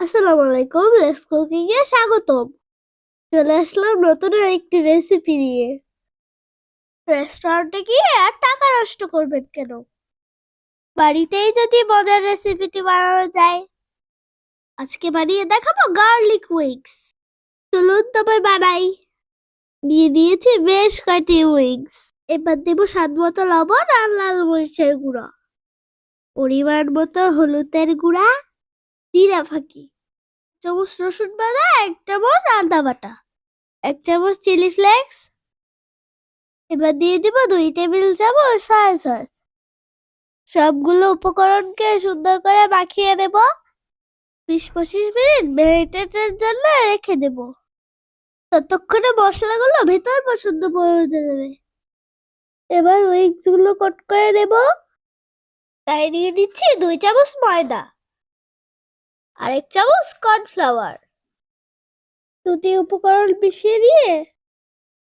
আসসালামু আলাইকুম let's cooking এ স্বাগতম। চলে আসলাম নতুন একটি রেসিপি নিয়ে। রেস্টুরেন্টে গিয়ে আর টাকা নষ্ট করবেন কেন? বাড়িতেই যদি মজার রেসিপিটি বানানো যায়। আজকে বানিয়ে দেখাবো গার্লিক উইংস চলুন তবে বানাই। দিয়ে দিয়েছি বেশ কয়টি উইংস এবার দেবো স্বাদ মতো লবণ আর লাল মরিচের গুঁড়ো। পরিমাণ মতো হলুদের গুঁড়া। জিরা ফাঁকি। চামচ রসুন বাটা এক চামচ আদা বাটা, এক চামচ চিলি ফ্লেক্স। এবার দিয়ে দিব দুই টেবিল চামচ সয়া সস সবগুলো উপকরণকে সুন্দর করে মাখিয়ে নেব। বিশ পঁচিশ মিনিট ম্যারিনেটের জন্য রেখে দেব। ততক্ষণে মশলাগুলো ভেতর পছন্দ পৌঁছে যাবে। এবার উইংসগুলো কট করে নেব। তাই নিয়ে নিচ্ছি দুই চামচ ময়দা। আরেক চামচ কর্নফ্লাওয়ার দুটি উপকরণ মিশিয়ে দিয়ে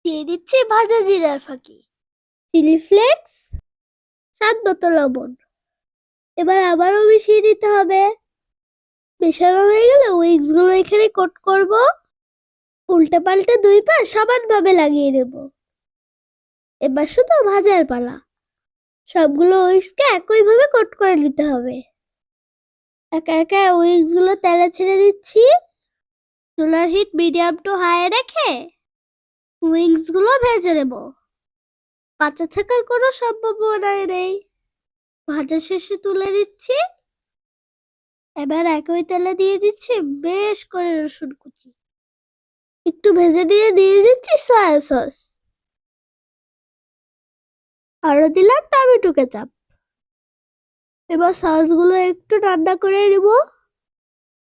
দিয়ে দিচ্ছি ভাজা জিরার ফাঁকি। চিলি ফ্লেক্স স্বাদ মতো লবণ। এবার আবারও মিশিয়ে নিতে হবে। মেশানো হয়ে গেলে উইংসগুলো এখানে কোট করব। উল্টে পাল্টে দুই পা সমানভাবে লাগিয়ে নেব। এবার শুধু ভাজার পালা। সবগুলো উইংসকে একইভাবে কোট করে নিতে হবে। একা একা উইংসগুলো তেলে ছেড়ে দিচ্ছি। চুলার হিট মিডিয়াম টু হাই রেখে উইংসগুলো ভেজে নেব। কাঁচা থাকার কোনো সম্ভাবনা নেই। ভাজা শেষে তুলে নিচ্ছি। এবার একই তেলে দিয়ে দিচ্ছি বেশ করে রসুন কুচি। একটু ভেজে নিয়ে দিয়ে দিচ্ছি সয়া সস। আরও দিলাম টমেটো কেচাপ। এবার সসগুলো একটু রান্না করে নেব।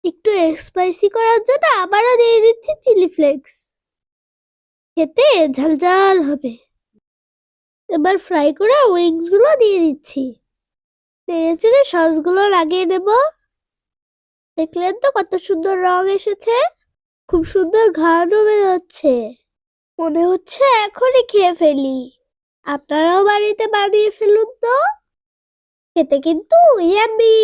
একটু স্পাইসি করার জন্য আবারও দিয়ে দিচ্ছি চিলি ফ্লেক্স খেতে ঝালঝাল হবে। এবার ফ্রাই করে উইংসগুলো দিয়ে দিচ্ছি। নেড়ে চেড়ে সসগুলো লাগিয়ে নেব। দেখলেন তো কত সুন্দর রং এসেছে। খুব সুন্দর ঘ্রাণও বের হচ্ছে মনে হচ্ছে এখনই খেয়ে ফেলি। আপনারাও বাড়িতে বানিয়ে ফেলুন তো। খেতে কিন্তু ইয়াম্মি